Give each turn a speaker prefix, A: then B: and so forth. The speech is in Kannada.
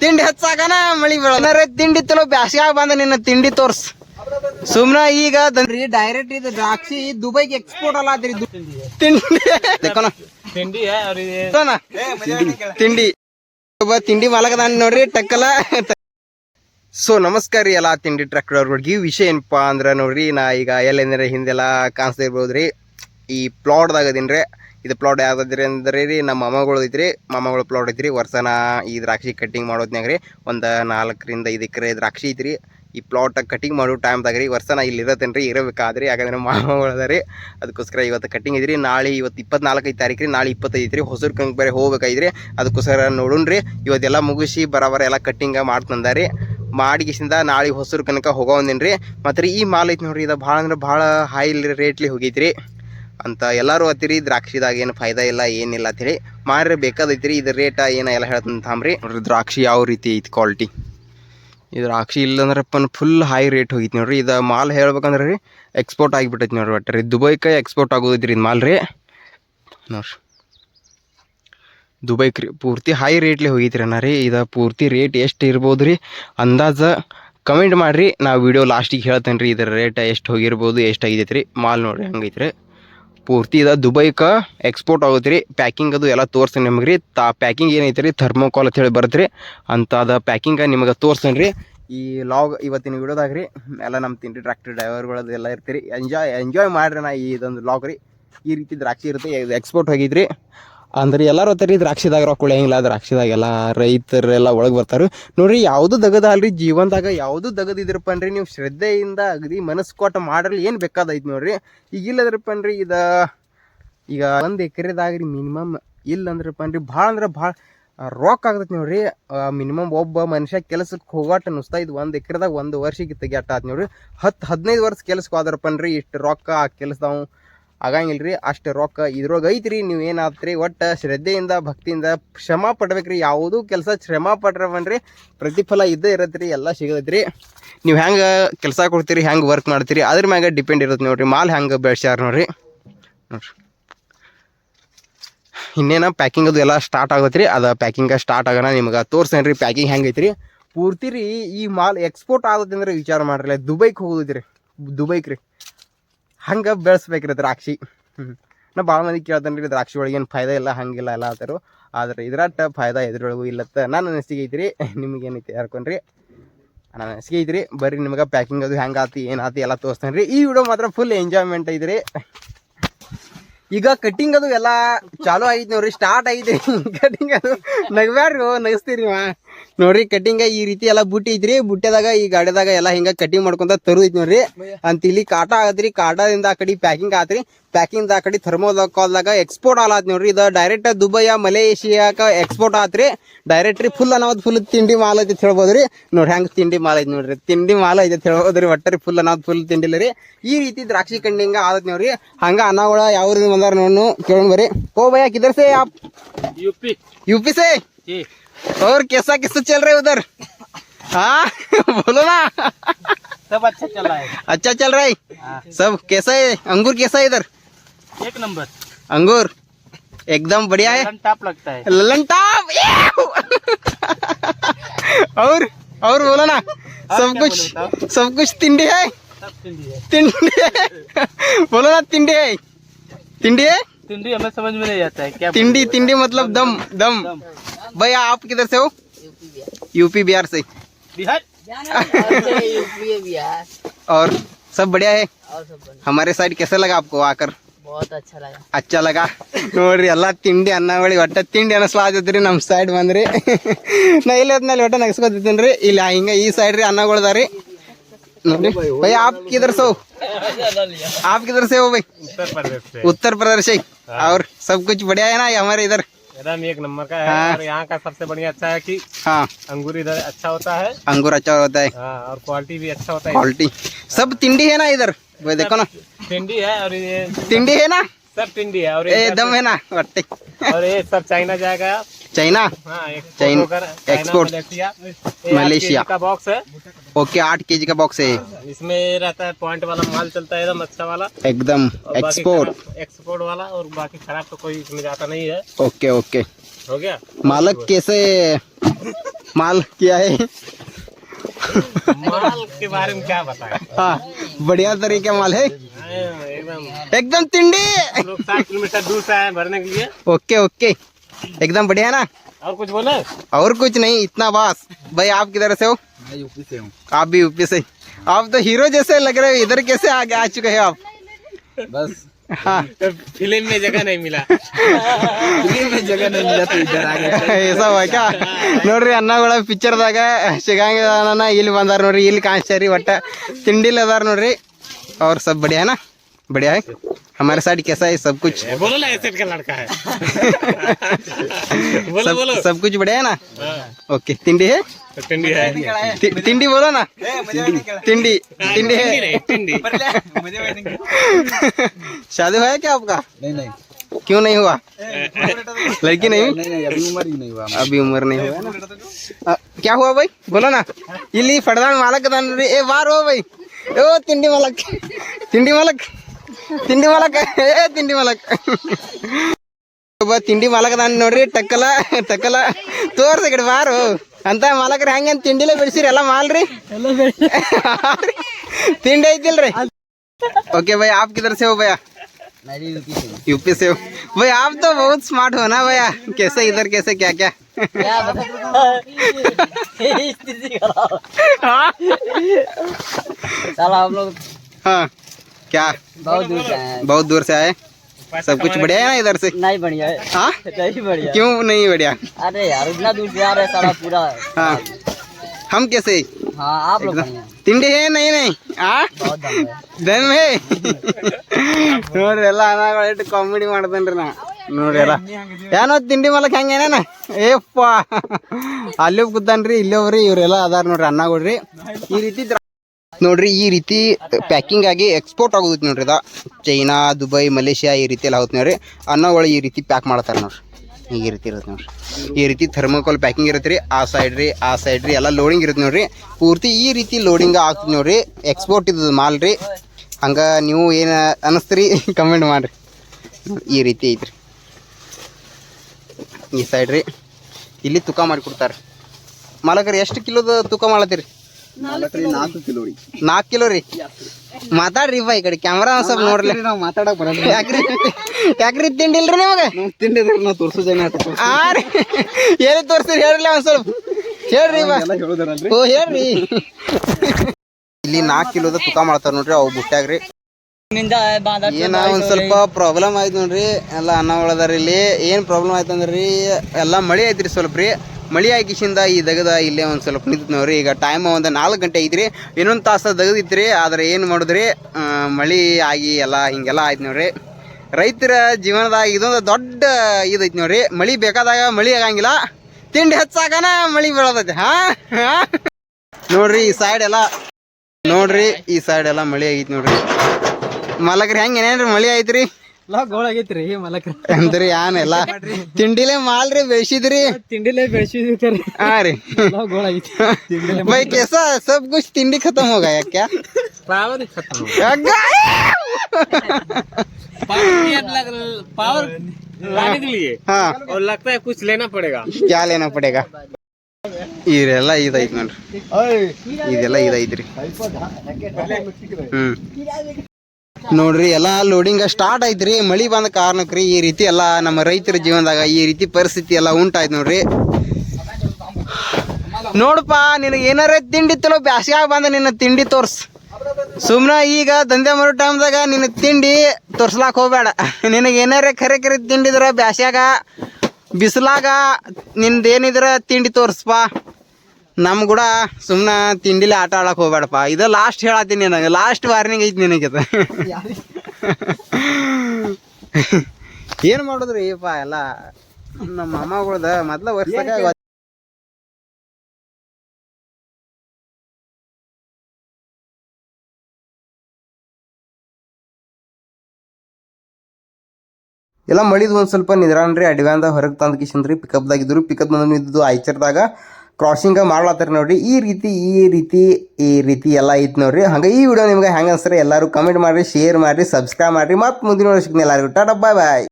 A: ತಿಂಡಿ ಹಚ್ಚಾಗನ ಮಳಿ ಬೀಳ ತಿಂಡಿ ತಲೋ ಬ್ಯಾಸ್ಗ್ಯಾಗ ಬಂದ ನಿನ್ನ ತಿಂಡಿ ತೋರ್ಸ್. ಸುಮ್ನ ಈಗ ಡೈರೆಕ್ಟ್ ಇದು ದ್ರಾಕ್ಷಿ ದುಬೈಗೆ ಎಕ್ಸ್ಪೋರ್ಟ್ ಅಲ್ಲ ಅದ್ರಿ ತಿಂಡಿ. ತಿಂಡಿ ತಿಂಡಿ. ಮಾಲಕದಾನ ನೋಡ್ರಿ ಟಕ್ಕಲ. ಸೊ ನಮಸ್ಕಾರ ರೀ ಎಲ್ಲಾ ತಿಂಡಿ ಟ್ರ್ಯಾಕ್ಟರ್ ಹುಡುಗಿ ವಿಷಯ ಏನಪ್ಪಾ ಅಂದ್ರ ನೋಡ್ರಿ ನಾ ಈಗ ಎಲ್ಲೆಂದ್ರೆ ಹಿಂದೆಲ್ಲ ಕಾಣಿಸ್ತಾ ಇರ್ಬೋದ್ರಿ. ಈ ಪ್ಲಾಟ್ದಾಗ ಅದೇನ್ರಿ ಇದು ಪ್ಲಾಟ್ ಯಾವ್ದಾದ್ರಿ ಅಂದ್ರೆ ರೀ, ನಮ್ಮ ಮಾಮಗಳು ಐತ್ರಿ, ಮಾಮಗಳು ಪ್ಲಾಟ್ ಐತ್ರಿ, ವರ್ಷನ ಈ ದ್ರಾಕ್ಷಿ ಕಟ್ಟಿಂಗ್ ಮಾಡೋದ್ನಾಗ ರೀ, ಒಂದು ನಾಲ್ಕರಿಂದ ಐದು ಎಕರೆ ದ್ರಾಕ್ಷಿ ಐತ್ರಿ. ಈ ಪ್ಲಾಟ್ ಕಟಿಂಗ್ ಮಾಡೋ ಟೈಮ್ದಾಗ ರೀ, ವರ್ಷನ ಇಲ್ಲಿ ಇರತ್ತೇನೆ ರೀ, ಇರಬೇಕಾದ್ರಿ ಯಾಕಂದ್ರೆ ಮಾಮಗಳು ಅದ ರೀ ಅದಕ್ಕೋಸ್ಕರ ಇವತ್ತು ಕಟ್ಟಿಂಗ್ ಐತ್ರಿ, ನಾಳೆ ಇವತ್ತು ಇಪ್ಪತ್ನಾಲ್ಕೈದು ತಾರೀಕು ರೀ, ನಾಳೆ ಇಪ್ಪತ್ತೈದು ರೀ ಹೊಸೂರು ಕಂಗ್ ಬೇರೆ ಹೋಗ್ಬೇಕಾಯ್ತ್ರಿ. ಅದಕ್ಕೋಸ್ಕರ ನೋಡುಣ್ರಿ ಇವತ್ತೆಲ್ಲ ಮುಗಿಸಿ ಬರಬರ ಎಲ್ಲ ಕಟ್ಟಿಂಗ ರೀ. ಮಾಡಿಗಿಸಿಂದ ನಾಳೆ ಹೊಸೂರು ಕನಕ ಹೋಗೋವಂದೇನ್ರಿ ಮತ್ತು ರೀ ಈ ಮಾಲ್ ಐತಿ ನೋಡ್ರಿ, ಇದು ಭಾಳ ಅಂದ್ರೆ ಭಾಳ ಹೈ ರೇಟ್ಲಿ ಹೋಗೈತ್ರಿ. ಅಂತ ಎಲ್ಲರೂ ಹತ್ತಿರಿ ದ್ರಾಕ್ಷಿದಾಗ ಏನು ಫಾಯ್ದಾ ಇಲ್ಲ, ಏನಿಲ್ಲ ಅಂತೇಳಿ ಮಾರ್ರೆ ಬೇಕಾದೈತ್ರಿ, ಇದ್ರ ರೇಟ ಏನ ಎಲ್ಲ ಹೇಳ್ತಂತಾಮ್ರಿ ನೋಡ್ರಿ, ದ್ರಾಕ್ಷಿ ಯಾವ ರೀತಿ ಐತಿ ಕ್ವಾಲಿಟಿ ಈ ದ್ರಾಕ್ಷಿ ಇಲ್ಲಂದ್ರಪ್ಪ ಫುಲ್ ಹೈ ರೇಟ್ ಹೋಗಿತ್ತು ನೋಡ್ರಿ. ಇದು ಮಾಲ್ ಹೇಳ್ಬೇಕಂದ್ರೆ ರೀ ಎಕ್ಸ್ಪೋರ್ಟ್ ಆಗಿಬಿಟ್ಟೈತಿ ನೋಡ್ರಿ ಒಟ್ಟು. ರೀ ದುಬೈಗೆ ಎಕ್ಸ್ಪೋರ್ಟ್ ಆಗೋದ್ರಿ ಇದು ಮಾಲ್ ರೀ. ನೋಡ್ರಿ. ದುಬೈಕ್ರಿ ಪೂರ್ತಿ ಹೈ ರೇಟ್ಲಿ ಹೋಗಿತ್ರಿ ಅಣ್ಣ ರೀ. ಇದು ಪೂರ್ತಿ ರೇಟ್ ಎಷ್ಟು ಇರ್ಬೋದು ರೀ, ಅಂದಾಜ ಕಮೆಂಟ್ ಮಾಡಿರಿ. ನಾವು ವಿಡಿಯೋ ಲಾಸ್ಟಿಗೆ ಹೇಳ್ತೇನೆ ರೀ ಇದರ ರೇಟ್ ಎಷ್ಟು ಹೋಗಿರ್ಬೋದು, ಎಷ್ಟು ಆಗೈತೆ ರೀ ಮಾಲ್ ನೋಡಿರಿ ಹಂಗೈತೆ ರೀ ಪೂರ್ತಿ ಇದು. ದುಬೈಕ ಎಕ್ಸ್ಪೋರ್ಟ್ ಆಗುತ್ತೆ ರೀ ಪ್ಯಾಕಿಂಗ್ ಅದು ಎಲ್ಲ ತೋರಿಸ್ತೀನಿ ನಿಮಗೆ ರೀ ತಾ ಪ್ಯಾಕಿಂಗ್ ಏನೈತೆ ರೀ ಥರ್ಮೋಕಾಲ್ ಅಂತ ಹೇಳಿ ಬರುತ್ತೆ ರೀ ಅಂತ ಅದ ಪ್ಯಾಕಿಂಗ ನಿಮಗೆ ತೋರಿಸ್ತೀನಿ ರೀ. ಈ ಲಾಗ್ ಇವತ್ತಿನ ವಿಡಿಯೋದಾಗ ರೀ, ಎಲ್ಲ ನಮ್ಮ ತಿಂಡಿ ಟ್ರ್ಯಾಕ್ಟರ್ ಡ್ರೈವರ್ಗಳದ್ದು ಎಲ್ಲ ಇರ್ತೀರಿ. ಎಂಜಾಯ್ ಎಂಜಾಯ್ ಮಾಡ್ರಿ ನಾ ಇದೊಂದು ಲಾಗ್ ರೀ. ಈ ರೀತಿ ದ್ರಾಕ್ಷಿ ಇರುತ್ತೆ ಎಕ್ಸ್ಪೋರ್ಟ್ ಹೋಗಿದ್ರಿ. ಅಂದ್ರೆ ಎಲ್ಲರೂ ರೀ ದ್ರಾಕ್ಷಿದಾಗ ರೊಕ್ಕ ಉಳಿಯಂಗಿಲ್ಲ. ದ್ರಾಕ್ಷಿದಾಗ ಎಲ್ಲ ರೈತರೆಲ್ಲ ಒಳಗೆ ಬರ್ತಾರೆ. ನೋಡ್ರಿ ಯಾವುದು ದಗದ ಅಲ್ರಿ ಜೀವನದಾಗ ಯಾವುದು ದಗದಿದ್ರಪ್ಪ ಅನ್ರಿ ನೀವು ಶ್ರದ್ಧೆಯಿಂದ ಅಗದಿ ಮನಸ್ಸು ಕೊಟ್ಟು ಮಾಡ್ರಲ್ಲಿ ಏನು ಬೇಕಾದೈತಿ ನೋಡ್ರಿ. ಈಗ ಇಲ್ಲದ್ರಪ್ಪ ಅನ್ರಿ ಇದ ಈಗ ಒಂದು ಎಕರೆದಾಗ ರೀ ಮಿನಿಮಮ್ ಇಲ್ಲ ಅಂದ್ರಪ್ಪ ಅನ್ರಿ ಭಾಳ ಅಂದ್ರೆ ಭಾಳ ರೊಕ್ಕ ಆಗ್ತೈತಿ ನೋಡ್ರಿ. ಮಿನಿಮಮ್ ಒಬ್ಬ ಮನುಷ್ಯ ಕೆಲಸಕ್ಕೆ ಹೋಗಾಟ ನುಸ್ತಾಯಿದ ಇದು ಒಂದು ಎಕರೆದಾಗ ಒಂದು ವರ್ಷಕ್ಕೆ ತೆಗಿಯಾಟ ಆತು ನೋಡ್ರಿ. ಹತ್ತು ಹದಿನೈದು ವರ್ಷ ಕೆಲಸಕ್ಕೆ ಹೋದ್ರಪ್ಪ ಅನ್ರಿ ಇಷ್ಟು ರೊಕ್ಕ ಆ ಕೆಲಸದವ್ ಆಗಂಗಿಲ್ಲ ರೀ ಅಷ್ಟು ರೊಕ್ಕ ಇದ್ರೊಳಗೆ ಐತ್ರಿ, ನೀವು ಏನಾದ್ರಿ ಒಟ್ಟು ಶ್ರದ್ಧೆಯಿಂದ, ಭಕ್ತಿಯಿಂದ ಶ್ರಮ ಪಡ್ಬೇಕ್ರಿ, ಯಾವುದೂ ಕೆಲಸ ಶ್ರಮ ಬನ್ರಿ ಪ್ರತಿಫಲ ಇದ್ದೇ ಇರತ್ತೆ ರೀ ಎಲ್ಲ ಸಿಗತ್ರಿ ನೀವು ಹೆಂಗೆ ಕೆಲಸ ಕೊಡ್ತೀರಿ ಹೆಂಗೆ ವರ್ಕ್ ಮಾಡ್ತೀರಿ, ಅದ್ರ ಮ್ಯಾಗ ಡಿಪೆಂಡ್ ಇರುತ್ತೆ ನೋಡ್ರಿ, ಮಾಲ್ ಹೆಂಗೆ ಬೆಳೆಸ್ಯಾರ ನೋಡ್ರಿ. ನೋಡ್ರಿ. ಇನ್ನೇನು ಪ್ಯಾಕಿಂಗ್ ಅದು ಎಲ್ಲ ಸ್ಟಾರ್ಟ್ ಆಗತ್ತೆ ರೀ ಅದು ಪ್ಯಾಕಿಂಗ ಸ್ಟಾರ್ಟ್ ಆಗೋಣ, ನಿಮ್ಗೆ ತೋರ್ಸೇನ್ ರೀ ಪ್ಯಾಕಿಂಗ್ ಹೆಂಗೆ ರೀ ಪೂರ್ತಿ ರೀ ಈ ಮಾಲ್ ಎಕ್ಸ್ಪೋರ್ಟ್ ಆಗುತ್ತೆ ಅಂದ್ರೆ ವಿಚಾರ ಮಾಡ್ರಿ ದುಬೈಗೆ ಹೋಗೋದೈತಿ ರೀ ದುಬೈಗೆ ರೀ ಹಂಗೆ ಬೆಳೆಸ್ಬೇಕ್ರಿ ದ್ರಾಕ್ಷಿ. ನಾ ಭಾಳ ಮಂದಿ ಕೇಳ್ತಾನೆ ರೀ ದ್ರಾಕ್ಷಿ ಒಳಗೆ ಏನು ಫಾಯ್ದಾ ಇಲ್ಲ, ಹಂಗಿಲ್ಲ ಎಲ್ಲ ಅಂತಾರು ಆದ್ರೆ ಇದ್ರಟ್ಟ ಫಾಯ್ದಾ ಇದ್ರೊಳಗೂ ಇಲ್ಲತ್ತ. ನನ್ನ ಅನಿಸಿಕೆ ಐತ್ರಿ, ನಿಮಗೇನೈತಿ ಯಾರ್ಕೊಂಡ್ರಿ ನಾನು ಅನಿಸಿಕೆ ಐತ್ರಿ, ಬರ್ರಿ ನಿಮ್ಗೆ ಪ್ಯಾಕಿಂಗ್ ಅದು ಹೆಂಗೆ ಆತಿ, ಏನು ಆತಿ ಎಲ್ಲ ತೋರಿಸ್ತೇನೆ ರೀ ಈ ವಿಡಿಯೋ ಮಾತ್ರ ಫುಲ್ ಎಂಜಾಯ್ಮೆಂಟ್ ಐತ್ರಿ. ಈಗ ಕಟಿಂಗ್ ಅದು ಎಲ್ಲ ಚಾಲೂ ಐತಿ ನೋಡ್ರಿ ಸ್ಟಾರ್ಟ್ ಐತಿ ಕಟಿಂಗ್ ಅದು ನಗಬ್ಯಾಡ್ರಿ ನಗಿಸ್ತೀರಿ ಮಾ. ನೋಡ್ರಿ ಕಟಿಂಗ್ ಈ ರೀತಿ ಎಲ್ಲ ಬುಟ್ಟಿ ಐತ್ರಿ. ಬುಟ್ಟೆದಾಗ ಈ ಗಾಡಿದಾಗ ಎಲ್ಲ ಹಿಂಗ ಕಟಿಂಗ್ ಮಾಡ್ಕೊಂತ ತರುದೈತಿ ನೋಡ್ರಿ. ಅಂತ ಇಲ್ಲಿ ಕಾಟ ಆಗದ್ರಿ ಕಾಟದಿಂದ ಆ ಕಡೆ ಪ್ಯಾಕಿಂಗ್ ಆತ್ರಿ ಪ್ಯಾಕಿಂಗ್ ಆ ಕಡೆ ಥರ್ಮೋದಾಗ ಎಕ್ಸ್ಪೋರ್ಟ್ ಆಲ್ ಆತ್ ನೋಡ್ರಿ. ಇದು ಡೈರೆಕ್ಟ್ ದುಬೈಯ ಮಲೇಷಿಯಾಕ ಎಕ್ಸ್ಪೋರ್ಟ್ ಆತ್ರಿ. ಡೈರೆಕ್ಟ್ ರೀ ಫುಲ್ ಅನ್ನೋದು ಫುಲ್ ತಿಂಡಿ ಮಾಲ್ ಐತಿ ಹೇಳ್ಬೋದ್ರಿ. ನೋಡ್ರಿ ಹೆಂಗ್ ತಿಂಡಿ ಮಾಲ್ ಐತಿ ನೋಡ್ರಿ. ತಿಂಡಿ ಮಾಲ್ ಐತಿ ಹೇಳ್ಬೋದ್ರಿ. ಒಟ್ಟರಿ ಫುಲ್ ಅನ್ನೋದು ಫುಲ್ ತಿಂಡಿಲ್ಲ ರೀ. ಈ ರೀತಿ ದ್ರಾಕ್ಷಿ ಕಣ್ಣಿಂಗ ಆದತ್ ನೋಡ್ರಿ. ಹಂಗ ಅನ್ನಗಳ ಯಾವ್ದು ಬಂದಾರ ನೋಡ್ ಓ ಭಯ ಕಿದರ್ ಸೇ app.
B: U
A: P. You
B: P ಸೇ.
A: और कैसा किस्सा चल रहा है उधर? हाँ बोलो ना।
B: सब अच्छा चल रहा है।
A: अच्छा चल रहा है?
B: हाँ,
A: सब कैसा है? अंगूर कैसा है इधर?
B: एक नंबर।
A: अंगूर। एकदम बढ़िया है।
B: टॉप लगता है।
A: ललन टॉप और और बोलो ना। सब कुछ सब कुछ तिंडी है?
B: तिंडी है।
A: बोलो ना तिंडी है? तिंडी है?
B: तिंडी हमें समझ में नहीं आता है। क्या
A: तिंडी तिंडी मतलब दम दम।
B: दम।
A: भैया आप किधर से हो यूपी बिहार से
B: बिहार
A: और सब बढ़िया है हमारे साइड कैसा लगा आपको आकर
C: बहुत अच्छा लगा
A: ಅಚ್ಚ ಲಗ ನೋಡ್ರಿ ಎಲ್ಲಾ ತಿಂಡಿ ಅನ್ನ ಬಳಿ ಒಟ್ಟ ತಿಂಡಿ ಅನಸ್ಲಾತೈತ್ರಿ ನಮ್ ಸೈಡ್ ಬಂದ್ರಿ ನಾ ಇಲ್ಲಿ ಹೊತ್ನಲ್ಲಿ ಒಟ್ಟ ನಗಸ್ಕೊತಿದ್ದೇನ್ರಿ ಇಲ್ಲಿ ಹಿಂಗ ಈ ಸೈಡ್ ರೀ ಅನ್ನಗಳ್ದಾರಿ ನೋಡ್ರಿ ಭೈ ಆಪ್ ಕಿಧರ್ ಸೋ आप किधर से हो भाई
B: उत्तर प्रदेश से
A: उत्तर प्रदेश से और सब कुछ बढ़िया है ना ये हमारे इधर
B: एकदम एक नंबर का है
A: हाँ।
B: और यहाँ का सबसे बढ़िया अच्छा है कि
A: हाँ।
B: अंगूर इधर अच्छा होता है।
A: अंगूर अच्छा होता है।
B: हाँ, और क्वालिटी भी अच्छा होता है।
A: क्वालिटी। सब तिंडी है ना इधर? वो देखो ना।
B: टिंडी है और ये
A: तिंडी है ना?
B: सब टिंडी है और
A: एकदम है ना
B: और ये सब चाइना जाएगा।
A: चाइना?
B: हाँ एक्सपोर्ट चाइना,
A: एक्सपोर्ट।
B: मलेशिया। का बॉक्स है।
A: ओके आठ के का बॉक्स है।
B: इसमें रहता है पॉइंट वाला माल चलता है एकदम अच्छा वाला।
A: एकदम एक्सपोर्ट
B: एक्सपोर्ट वाला और बाकी खराब तो कोई इसमें जाता नहीं है।
A: Okay okay.
B: हो गया?
A: मालक कैसे माल क्या है?
B: माल के बारे में क्या बताएँ?
A: हाँ बढ़िया तरीके माल है।
B: हाँ, एकदम।
A: एकदम तिंडी।
B: लोग सात किलोमीटर दूर से आए भरने के लिए।
A: Okay okay. एकदम बढ़िया ना
B: और कुछ बोले
A: और कुछ नहीं इतना बस भाई आप किधर से हो
C: मैं यूपी से हूँ
A: आप भी यूपी से आप तो हीरो जैसे लग रहे हो इधर कैसे आगे आ चुके हैं आप
C: बस
A: हाँ
B: फिल्म में जगह नहीं मिला
C: फिल्म में जगह नहीं मिला तो इधर आ गए
A: ऐसा हुआ क्या ನೋಡ್ರಿ ಅನ್ನಗಳ ಪಿಕ್ಚರ್ದಾಗ ಸಿಗಂಗಿಲ್ಲ ಇಲ್ಲಿ ಬಂದಾರ ನೋಡ್ರಿ ಇಲ್ಲಿ ಕಾಣಿಸ್ತಾರಿ ಒಟ್ಟ ತಿಂಡಿಲಿ ಅದಾರ ನೋಡ್ರಿ और सब बढ़िया है ना बढ़िया है हमारे साइड कैसा है? सब कुछ
B: बोलो ना एसेट का लड़का है। बोलो
A: सब,
B: बोलो।
A: सब कुछ बढ़िया है ना?
B: हाँ।
A: ओके तिंडी है?
B: तो तिंडी है।
A: तिंडी बोलो ना। तिंडी हाँ,
B: तिंडी है।
A: शादी हुआ है क्या आपका?
C: नहीं नहीं।
A: क्यों नहीं हुआ? लड़की नहीं
C: अभी उम्र नहीं हुआ।
A: अभी उम्र नहीं हुआ। क्या? हुआ भाई? बोलो ना। इली फटदान मालक ए बार हो भाई। ओ तिंडी मालक। तिंडी मालक। ತಿಂಡಿ ಮಾಲಕ್ ಏ ತಿಂಡಿ ಮಾಲಕ್ ಒಬ್ಬ ತಿಂಡಿ ಮಾಲಕ್ ಅದಾನ ನೋಡ್ರಿ ಟಕ್ಕಲ ಟಕ್ಕಲ ತೋರ್ಸ ಕಡೆ ಬಾರು ಅಂತ ಮಾಲಕ್ರಿ ಹಂಗೆ ತಿಂಡಿಲೇ ಬೆಳೆಸಿರಿ ಎಲ್ಲ ಮಾಲ್ರಿ ತಿಂಡಿ ಐತಿಲ್ರಿ ओके भाई आप किधर से हो भैया
C: मैं भी यूपी से हूँ
A: यूपी से हो भाई आप तो बहुत स्मार्ट हो ना भैया कैसे इधर कैसे क्या क्या हाँ
C: साला हम लोग
A: हाँ क्या
C: बहुत दूर से आए हैं
A: बहुत दूर से आए सब कुछ बढ़िया है ना इधर से
C: नहीं बढ़िया है
A: हाँ
C: नहीं बढ़िया
A: क्यों नहीं बढ़िया
C: अरे यार उतना दूर से आ रहे हैं साला पूरा
A: हाँ हम कैसे
C: हाँ आप लोग बढ़िया हैं।
A: ತಿಂಡಿ है नहीं नहीं हाँ
C: बहुत दम है
A: ದಮ್ ಹೇ ನೋಡ್ರಿ ಎಲ್ಲ ಅನಾಗಳು ಎಷ್ಟು ಕಾಮಿಡಿ ಮಾಡ್ತೇನ್ರಿ ನಾ ನೋಡ್ರಿ ಎಲ್ಲ ಏನೋ ತಿಂಡಿ ಮಲಕ್ ಹೆಂಗೇನೇನ ಏಪ್ಪ ಅಲ್ಲಿ ಕೂತಾನ್ರಿ ಇಲ್ಲೋವ್ರಿ ಇವ್ರೆಲ್ಲ ಅದಾರ ನೋಡ್ರಿ ಅನ್ನಗೊಡ್ರಿ ಈ ರೀತಿ ದ್ರ- ನೋಡ್ರಿ, ಈ ರೀತಿ ಪ್ಯಾಕಿಂಗ್ ಆಗಿ ಎಕ್ಸ್ಪೋರ್ಟ್ ಆಗೋದೈತಿ ನೋಡ್ರಿ ಅದ ಚೈನಾ, ದುಬೈ, ಮಲೇಷ್ಯಾ ಈ ರೀತಿ ಎಲ್ಲ ಹೋಗುತ್ತೆ ನೋಡ್ರಿ. ಒಳಗೆ ಈ ರೀತಿ ಪ್ಯಾಕ್ ಮಾಡ್ತಾರೆ ನೋಡ್ರಿ. ಈ ರೀತಿ ಇರುತ್ತೆ ನೋಡ್ರಿ. ಈ ರೀತಿ ಥರ್ಮೋಕಾಲ್ ಪ್ಯಾಕಿಂಗ್ ಇರುತ್ತೆ ರೀ. ಆ ಸೈಡ್ ರೀ, ಆ ಸೈಡ್ ರೀ ಎಲ್ಲ ಲೋಡಿಂಗ್ ಇರುತ್ತೆ ನೋಡ್ರಿ. ಪೂರ್ತಿ ಈ ರೀತಿ ಲೋಡಿಂಗ್ ಆಗ್ತದೆ ನೋಡ್ರಿ. ಎಕ್ಸ್ಪೋರ್ಟ್ ಇದ್ದದ ಮಾಲ್ ರೀ. ಹಂಗೆ ನೀವು ಏನು ಅನ್ನಿಸ್ತೀರಿ ಕಮೆಂಟ್ ಮಾಡಿರಿ. ಈ ರೀತಿ ಐತ್ರಿ. ಈ ಸೈಡ್ ರೀ. ಇಲ್ಲಿ ತೂಕ ಮಾಡಿ ಕೊಡ್ತಾರೆ ಮಾಲಕರು, ಎಷ್ಟು ಕಿಲೋದ ತೂಕ ಮಾಡತ್ತೀರಿ
C: ನಾಲ್ಕು ಕಿಲೋ
A: ನಾಲ್ಕು ಕಿಲೋ ರೀ? ಮಾತಾಡ್ರಿ ಬಾ ಈ ಕಡೆ ಕ್ಯಾಮ್ರಾ ಸ್ವಲ್ಪ ನೋಡ್ರಿ.
C: ನಾವು ಮಾತಾಡಕ್ ಬರಲ್ಲ
A: ಯಾಕ್ರಿ? ಯಾಕ್ರಿ ತಿಂಡಿಲ್ರಿ ನಿಮಗೆ?
C: ನಾವು ತಿಂಡಿದ್ರೆ ನಾವು ತೋರ್ಸೋ ಜನ
A: ಆ ರೀ. ಎಲ್ಲಿ ತೋರ್ಸಿರಿ? ಹೇಳ್ರಿ ಒಂದ್ ಸ್ವಲ್ಪ. ಹೇಳ್ರಿ ಬಾ.
C: ಎಲ್ಲ
A: ಓ ಹೇಳ್ರಿ. ಇಲ್ಲಿ ನಾಲ್ಕು ಕಿಲೋದ ತೂಕ ಮಾಡ್ತಾರ ನೋಡ್ರಿ ಅವು ಬುಟ್ಟ್ಯಾಗ್ರಿ ಏನ ಒಂದ್ ಸ್ವಲ್ಪ ಪ್ರಾಬ್ಲಮ್ ಆಯ್ತು ನೋಡ್ರಿ. ಎಲ್ಲ ಅನ್ನ ಒಳದಾರ ಇಲ್ಲಿ. ಏನ್ ಪ್ರಾಬ್ಲಮ್ ಆಯ್ತಂದ್ರಿ ಎಲ್ಲ ಮಳಿ ಐತ್ರಿ ಸ್ವಲ್ಪ ರೀ. ಮಳಿ ಆಗಿಸಿಂದ ಈ ದಗದ ಇಲ್ಲೇ ಒಂದು ಸ್ವಲ್ಪ ನಿಂತ ನೋಡ್ರಿ. ಈಗ ಟೈಮ್ ಒಂದು ನಾಲ್ಕು ಗಂಟೆ ಐತ್ರಿ. ಇನ್ನೊಂದು ತಾಸು ದಗದಿತ್ರಿ, ಆದ್ರೆ ಏನು ಮಾಡಿದ್ರಿ? ಮಳೆ ಆಗಿ ಎಲ್ಲ ಹಿಂಗೆಲ್ಲ ಆಯ್ತು ನೋಡ್ರಿ. ರೈತರ ಜೀವನದಾಗ ಇದೊಂದು ದೊಡ್ಡ ಇದೈತಿ ನೋಡ್ರಿ. ಮಳಿ ಬೇಕಾದಾಗ ಮಳಿ ಆಗಂಗಿಲ್ಲ. ತಿಂಡಿ ಹೆಚ್ಚಾಗನ ಮಳಿ ಬೀಳೋದೈತಿ. ಹಾ? ಹಾ? ನೋಡ್ರಿ, ಈ ಸೈಡ್ ಎಲ್ಲ. ನೋಡ್ರಿ, ಈ ಸೈಡ್ ಎಲ್ಲ ಮಳಿ ಆಗೈತಿ ನೋಡ್ರಿ. ಮಲಗ್ರಿ, ಹೆಂಗ ಏನೇನ್ರಿ ಮಳಿ ಐತ್ರಿ?
C: ಗೋಳ ಆಗೈತ್ರಿ ಮಲಕ್ರ
A: ಅಂದ್ರಿ ಯಾನ್ ಎಲ್ಲ ತಿಂಡಿಲೇ ಮಾಲ್ರಿ ಬೇಯಿಸಿದ್ರಿ
C: ತಿಂಡಿಲೇ ಬೆಳೆಸಿದ್ರಿ
A: ಹಾ ರೀ
C: ಗೋಳ ಆಗೈತಿ
A: भाई कैसा सब कुछ तिंडी खत्म हो गया क्या
B: पावर ही खत्म हो गया
A: अग्गा!
B: पावर पावर लाने के लिए
A: हाँ
B: और लगता है कुछ लेना पड़ेगा
A: क्या लेना पड़ेगा ಇದೆಲ್ಲ ಇದೈತಿ ನೋಡ್ರಿ ಇದೆಲ್ಲ ಇದೈತ್ರಿ ಹ್ಮ್ ನೋಡ್ರಿ, ಎಲ್ಲ ಲೋಡಿಂಗ್ ಸ್ಟಾರ್ಟ್ ಐತ್ರಿ ಮಳಿ ಬಂದ ಕಾರಣಕ್ರಿ ಈ ರೀತಿ ಎಲ್ಲ ನಮ್ಮ ರೈತರ ಜೀವನದಾಗ ಈ ರೀತಿ ಪರಿಸ್ಥಿತಿ ಎಲ್ಲ ಉಂಟಾಯ್ತು ನೋಡ್ರಿ. ನೋಡಪ್ಪ, ನಿನಗೆ ಏನಾರ ತಿಂಡಿ ತಲೋ ಬ್ಯಾಸ್ಗ್ಯಾಗ ಬಂದ ನಿನ್ನ ತಿಂಡಿ ತೋರ್ಸ್. ಸುಮ್ಮನೆ ಈಗ ದಂಧೆ ಮಾಡೋ ಟೈಮ್ದಾಗ ನಿನ್ನ ತಿಂಡಿ ತೋರ್ಸ್ಲಾಕ್ ಹೋಗ್ಬೇಡ. ನಿನಗೆ ಏನಾರ ಖರೆ ಖರೆ ತಿಂಡಿದ್ರ ಬ್ಯಾಸ್ಯಾಗ ಬಿಸಿಲಾಗ ನಿಂದೇನಿದ್ರ ತಿಂಡಿ ತೋರ್ಸ್ಪ. ನಮ್ ಕೂಡ ಸುಮ್ಮನೆ ತಿಂಡಿಲಿ ಆಟ ಆಡಕ್ ಹೋಗ್ಬೇಡಪ್ಪ. ಇದು ಲಾಸ್ಟ್ ಹೇಳತ್ತೀನಿ ನನಗೆ. ಲಾಸ್ಟ್ ವಾರ್ನಿಂಗ್ ಐತಿ ನಿನಗೆ ಏನು ಮಾಡಿದ್ರಿ ಅಪ್ಪ ಎಲ್ಲ? ನಮ್ಮ ಅಮ್ಮಗಳ್ದ ಮೊದ್ಲ ವರ್ಷದಾಗ ಎಲ್ಲ ಮಳಿದ್ ಒಂದ್ ಸ್ವಲ್ಪ ನಿದ್ರಾನ್ರಿ ಅಡಿವ್ಯಾಂದ ಹೊರಗೆ ತಂದು ಕಿಶನ್ರಿ ಪಿಕಪ್ದಾಗ ಇದ್ರು ಪಿಕಪ್ ನನ್ನ ಇದ್ದು ಆಯ್ಚರ್ದಾಗ ಕ್ರಾಸಿಂಗ್ ಮಾಡ್ಲತ್ತಾರ ನೋಡ್ರಿ. ಈ ರೀತಿ ಈ ರೀತಿ ಈ ರೀತಿ ಎಲ್ಲ ಐತಿ ನೋಡ್ರಿ. ಹಂಗೆ ಈ ವಿಡಿಯೋ ನಿಮ್ಗೆ ಹೆಂಗೆ ಅನ್ಸ್ರಿ ಎಲ್ಲರೂ ಕಮೆಂಟ್ ಮಾಡ್ರಿ ಶೇರ್ ಮಾಡ್ರಿ ಸಬ್ಸ್ಕ್ರೈಬ್ ಮಾಡ್ರಿ. ಮತ್ತೆ ಮುಂದಿನ ವರ್ಷಕ್ಕೆ ಎಲ್ಲರಿಗೂ. ಟಾಟಾ ಬಾಯ್ ಬಾಯ್